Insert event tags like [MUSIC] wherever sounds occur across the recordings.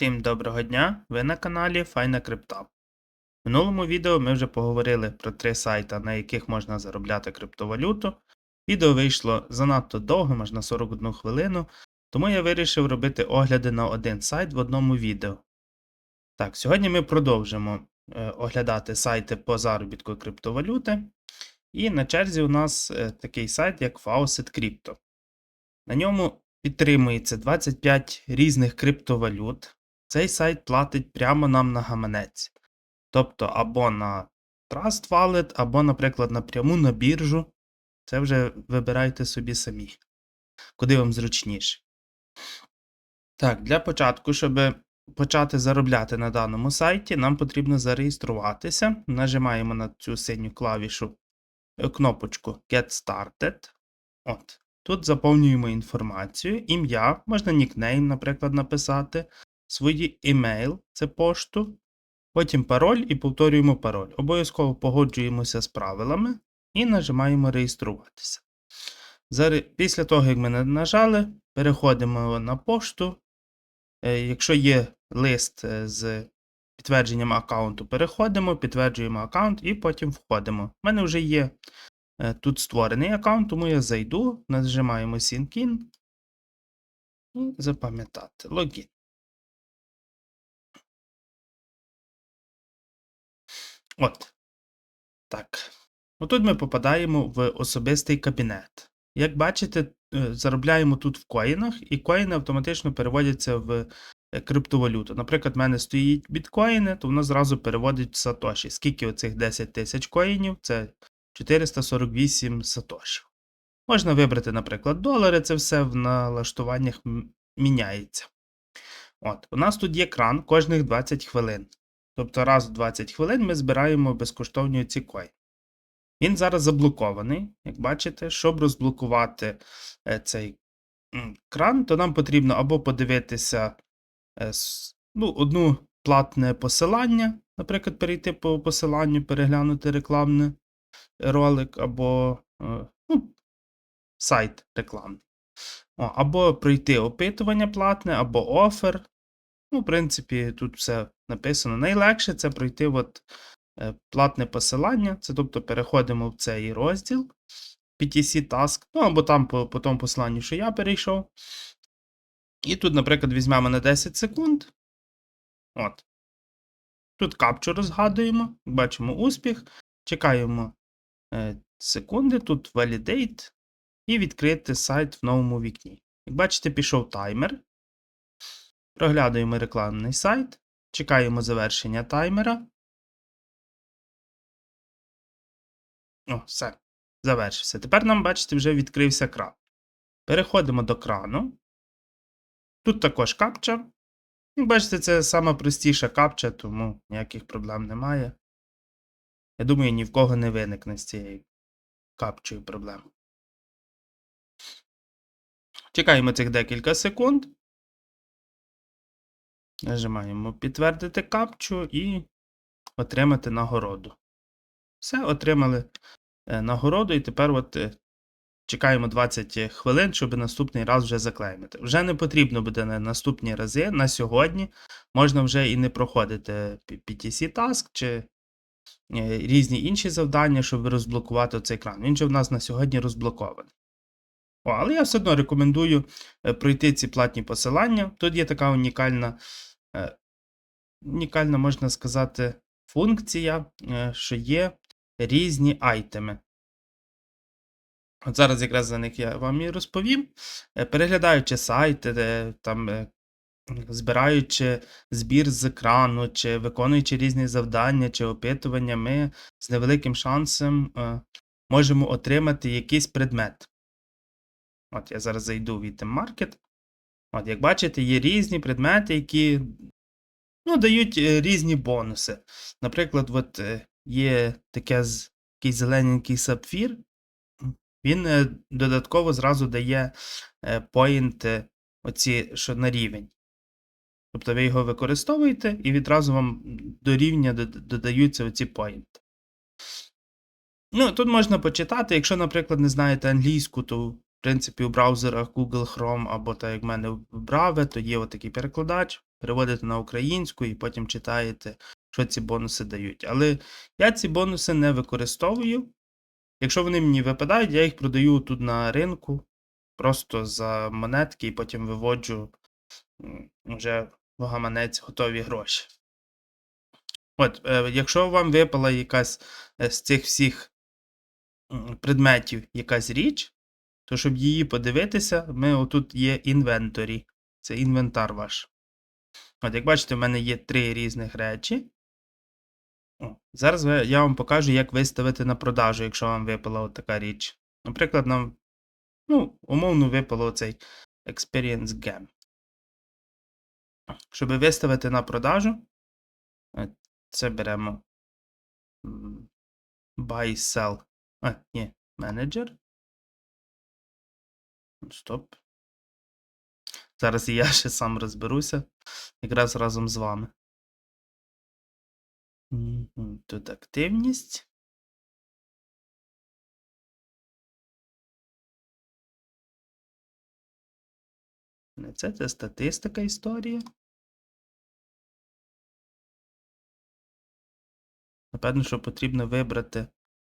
Всім доброго дня! Ви на каналі Файна Крипта. В минулому відео ми вже поговорили про три сайти, на яких можна заробляти криптовалюту. Відео вийшло занадто довго, можна на 41 хвилину, тому я вирішив робити огляди на один сайт в одному відео. Так, сьогодні ми продовжимо е, оглядати сайти по заробітку криптовалюти. І на черзі у нас е, такий сайт, як Faucet Crypto. На ньому підтримується 25 різних криптовалют. Цей сайт платить прямо нам на гаманець. Тобто або на Trust Wallet, або, наприклад, напряму на біржу. Це вже вибирайте собі самі, куди вам зручніше. Так, для початку, щоб почати заробляти на даному сайті, нам потрібно зареєструватися. Нажимаємо на цю синю клавішу е, кнопочку Get Started. От. Тут заповнюємо інформацію, ім'я, можна нікнейм, наприклад, написати, свій імейл, це пошту, потім пароль і повторюємо пароль. Обов'язково погоджуємося з правилами і нажимаємо реєструватися. Після того, як ми нажали, переходимо на пошту. Е, Якщо є лист е, з підтвердженням аккаунту, переходимо, підтверджуємо аккаунт і потім входимо. У мене вже є Е, Тут створений аккаунт, тому я зайду, нажимаємо Sync In і запам'ятати логін. От. Так. Отут ми попадаємо в особистий кабінет. Як бачите, е, заробляємо тут в коїнах, і коїни автоматично переводяться в е, криптовалюту. Наприклад, в мене стоїть біткоїни, то воно зразу переводить в Сатоші. Скільки оцих 10 тисяч коїнів? Це 448 сатошів. Можна вибрати, наприклад, долари, це все в налаштуваннях міняється. От, у нас тут є кран кожних 20 хвилин. Тобто раз в 20 хвилин ми збираємо безкоштовні ці коїни. Він зараз заблокований, як бачите, щоб розблокувати е, цей кран, то нам потрібно або подивитися е, ну, одну платне посилання, наприклад, перейти по посиланню, переглянути рекламне ролик або е, ну, сайт рекламний. Або пройти опитування платне, або офер. Ну, в принципі, тут все написано. Найлегше це пройти от, е, платне посилання. Це тобто переходимо в цей розділ PTC Task, ну або там по, по тому посиланню, що я перейшов. І тут, наприклад, візьмемо на 10 секунд. От. Тут капчу розгадуємо, бачимо успіх, чекаємо е, секунди, тут Validate і відкрити сайт в новому вікні. Як бачите, пішов таймер. Проглядуємо рекламний сайт, чекаємо завершення таймера. О, все, завершився. Тепер нам, бачите, вже відкрився кран. Переходимо до крану. Тут також капча. Як бачите, це сама простіша капча, тому ніяких проблем немає. Я думаю, ні в кого не виникне з цією капчою проблем. Чекаємо цих декілька секунд. Нажимаємо підтвердити капчу і отримати нагороду. Все, отримали е, нагороду, і тепер от е, чекаємо 20 хвилин, щоб наступний раз вже заклеймити. Вже не потрібно буде на наступні рази. На сьогодні можна вже і не проходити PTC Task чи е, різні інші завдання, щоб розблокувати цей екран. Він же в нас на сьогодні розблокований. О, але я все одно рекомендую пройти ці платні посилання. Тут є така унікальна, унікальна, можна сказати, функція, е, що є різні айтеми. От зараз якраз за них я вам і розповім. Е, Переглядаючи сайти, там, е, збираючи збір з екрану, чи виконуючи різні завдання чи опитування, ми з невеликим шансом е, можемо отримати якийсь предмет. От я зараз зайду в Item Market. От, як бачите, є різні предмети, які ну, дають е, різні бонуси. Наприклад, от, е, є таке такий зелененький сапфір. Він е, додатково зразу дає поінти, оці, що на рівень. Тобто ви його використовуєте, і відразу вам до рівня додаються оці поінти. Ну, тут можна почитати, якщо, наприклад, не знаєте англійську, то в принципі у браузерах Google Chrome або так як в мене в Brave, то є отакий перекладач. переводите на українську і потім читаєте, що ці бонуси дають. Але я ці бонуси не використовую. Якщо вони мені випадають, я їх продаю тут на ринку просто за монетки і потім виводжу вже в гаманець готові гроші. От, е, якщо вам випала якась е, з цих всіх предметів якась річ, то щоб її подивитися, ми отут є інвенторі. Це інвентар ваш. От, як бачите, в мене є три різних речі. О, зараз я вам покажу, як виставити на продажу, якщо вам випала от така річ. Наприклад, нам, ну, умовно випало оцей Experience Gem. Щоб виставити на продажу, е, це беремо Buy Sell. А, ні, Manager. Стоп. Зараз я [LAUGHS] ще сам розберуся, якраз разом з вами. Тут активність. Не це, це статистика історії. Напевно, що потрібно вибрати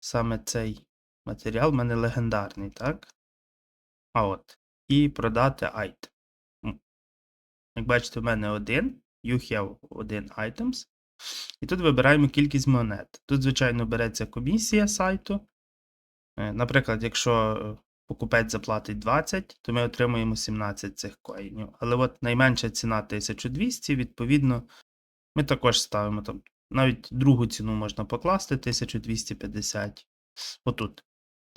саме цей матеріал. У мене легендарний, так? А от. І продати айтем. Як бачите, в мене один. You have один items. І тут вибираємо кількість монет. Тут, звичайно, береться комісія сайту. Е, Наприклад, якщо е, покупець заплатить 20, то ми отримуємо 17 цих коїнів. Але от найменша ціна 1200, відповідно, ми також ставимо там. Навіть другу ціну можна покласти 1250. Отут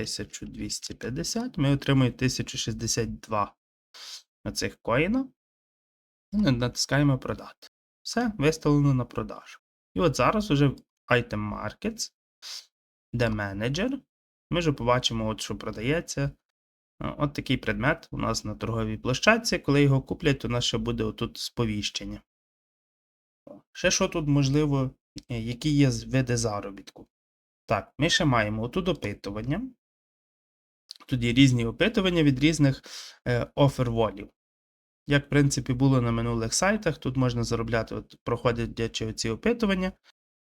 1250. Ми отримуємо 1062 цих коїна. І натискаємо продати. Все, виставлено на продажу. І от зараз уже в Item Markets, де менеджер, ми вже побачимо, от що продається. Е, От такий предмет у нас на торговій площадці. Коли його куплять, у нас ще буде отут сповіщення. Ще що тут можливо, е, які є види заробітку. Так, ми ще маємо отут опитування. Тут різні опитування від різних е, оферволів. Як, в принципі, було на минулих сайтах, тут можна заробляти, от, проходячи оці опитування,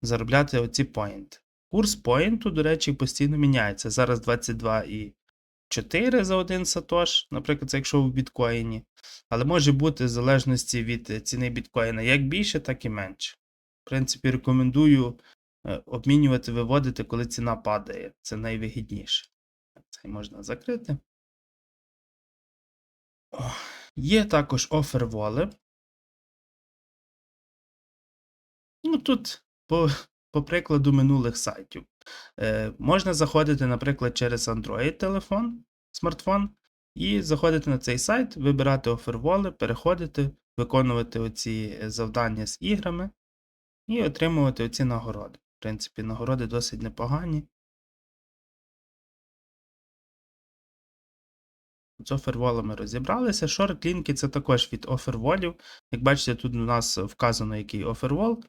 заробляти оці поінти. Курс поінту, до речі, постійно міняється. Зараз 22,4 за один сатош, наприклад, це якщо в біткоїні. Але може бути в залежності від ціни біткоїна як більше, так і менше. В принципі, рекомендую е, обмінювати, виводити, коли ціна падає. Це найвигідніше. Це можна закрити. О, Є також оферволи. Ну, тут по, по прикладу минулих сайтів. Е, можна заходити, наприклад, через Android телефон, смартфон, і заходити на цей сайт, вибирати оферволи, переходити, виконувати оці е, завдання з іграми і отримувати оці нагороди. В принципі, нагороди досить непогані. З оферволами розібралися. Шорт-лінки це також від оферволів. Як бачите, тут у нас вказано, який офервол,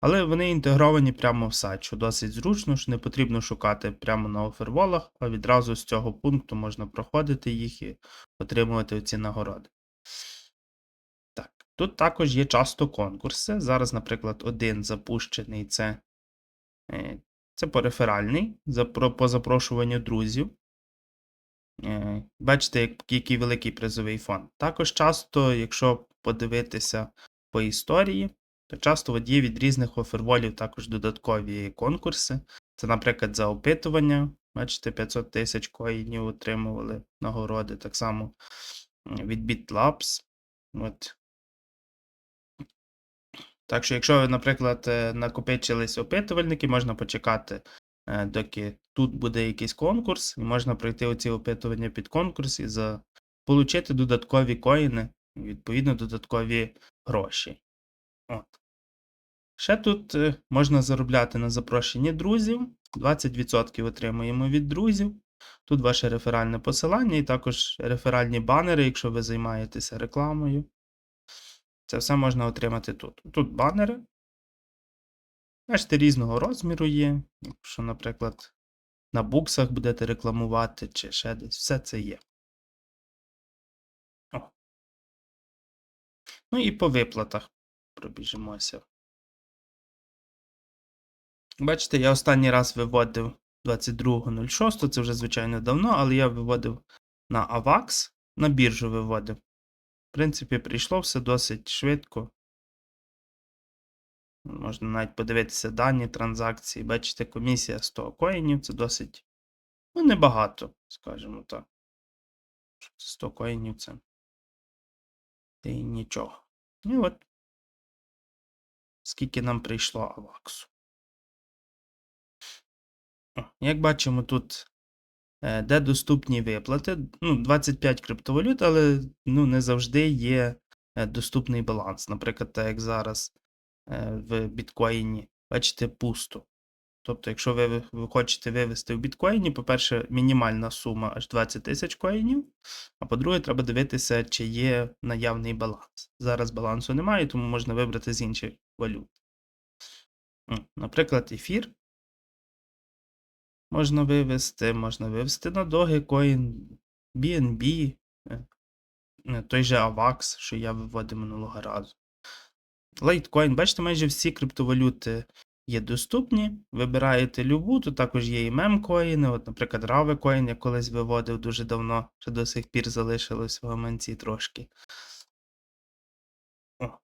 але вони інтегровані прямо в сайт, що досить зручно, що не потрібно шукати прямо на оферволах, а відразу з цього пункту можна проходити їх і отримувати оці нагороди. Так, тут також є часто конкурси. Зараз, наприклад, один запущений це, е, це пореферальний по запрошуванню друзів. Е, Бачите, який великий призовий фонд. Також часто, якщо подивитися по історії, то часто от є від різних оферволів також додаткові конкурси. Це, наприклад, за опитування. Бачите, 500 тисяч коїнів отримували нагороди. Так само від BitLabs. От. Так що, якщо ви, наприклад, е, накопичились опитувальники, можна почекати, е, доки тут буде якийсь конкурс, і можна пройти оці опитування під конкурс і за... получити додаткові коїни, відповідно, додаткові гроші. От. Ще тут е, можна заробляти на запрошенні друзів. 20% отримуємо від друзів. Тут ваше реферальне посилання і також реферальні банери, якщо ви займаєтеся рекламою. Це все можна отримати тут. Тут банери. Бачите, різного розміру є. Якщо, наприклад, на буксах будете рекламувати чи ще десь, все це є. О. Ну і по виплатах. пробіжимося. Бачите, я останній раз виводив 22.06, це вже звичайно давно, але я виводив на AVAX, на біржу виводив. В принципі, прийшло все досить швидко. Можна навіть подивитися дані транзакції. Бачите, комісія 100 коїнів, це досить ну, небагато, скажімо так. 100 коїнів це. Це і нічого. І от. Скільки нам прийшло аваксу. Як бачимо, тут е, де доступні виплати. Ну, 25 криптовалют, але ну, не завжди є е, доступний баланс. Наприклад, так як зараз в біткоїні, бачите, пусто. Тобто, якщо ви, ви хочете вивести в біткоїні, по-перше, мінімальна сума аж 20 тисяч коїнів, а по-друге, треба дивитися, чи є наявний баланс. Зараз балансу немає, тому можна вибрати з інших валют. Наприклад, ефір можна вивести, можна вивести на Dogecoin, BNB, е, е, той же AVAX, що я виводив минулого разу. Litecoin, бачите, майже всі криптовалюти є доступні. Вибираєте любу, тут також є і мемкоїни, от, наприклад, Ravecoin я колись виводив дуже давно, що до сих пір залишилось в гаманці трошки. О.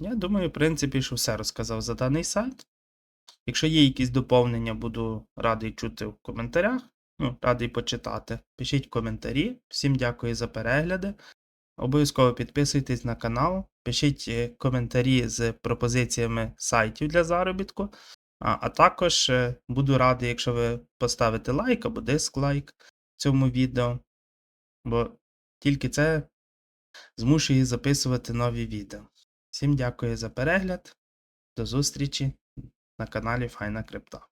Я думаю, в принципі, що все розказав за даний сайт. Якщо є якісь доповнення, буду радий чути в коментарях. Ну, радий почитати. Пишіть коментарі. Всім дякую за перегляди. Обов'язково підписуйтесь на канал, пишіть е, коментарі з пропозиціями сайтів для заробітку. А, а також е, буду радий, якщо ви поставите лайк або дисклайк цьому відео, бо тільки це змушує записувати нові відео. Всім дякую за перегляд. До зустрічі на каналі Файна Крипта.